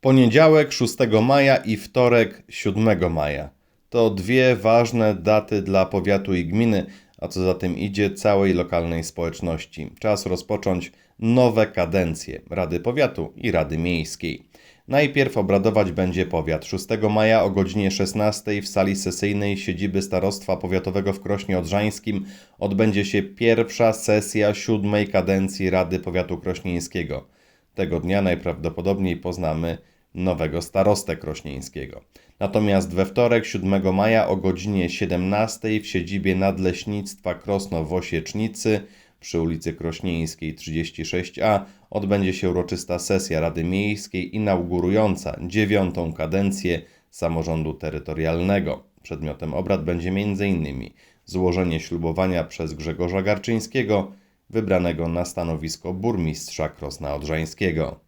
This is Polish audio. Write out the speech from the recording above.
Poniedziałek 6 maja i wtorek 7 maja. To dwie ważne daty dla powiatu i gminy, a co za tym idzie całej lokalnej społeczności. Czas rozpocząć nowe kadencje Rady Powiatu i Rady Miejskiej. Najpierw obradować będzie powiat. 6 maja o godzinie 16 w sali sesyjnej siedziby Starostwa Powiatowego w Krośnie Odrzańskim odbędzie się pierwsza sesja siódmej kadencji Rady Powiatu Krośnieńskiego. Tego dnia najprawdopodobniej poznamy nowego starostę krośnieńskiego. Natomiast we wtorek 7 maja o godzinie 17 w siedzibie Nadleśnictwa Krosno w Osiecznicy przy ulicy Krośnieńskiej 36a odbędzie się uroczysta sesja Rady Miejskiej inaugurująca dziewiątą kadencję samorządu terytorialnego. Przedmiotem obrad będzie m.in. złożenie ślubowania przez Grzegorza Garczyńskiego, wybranego na stanowisko burmistrza Krosna Odrzańskiego.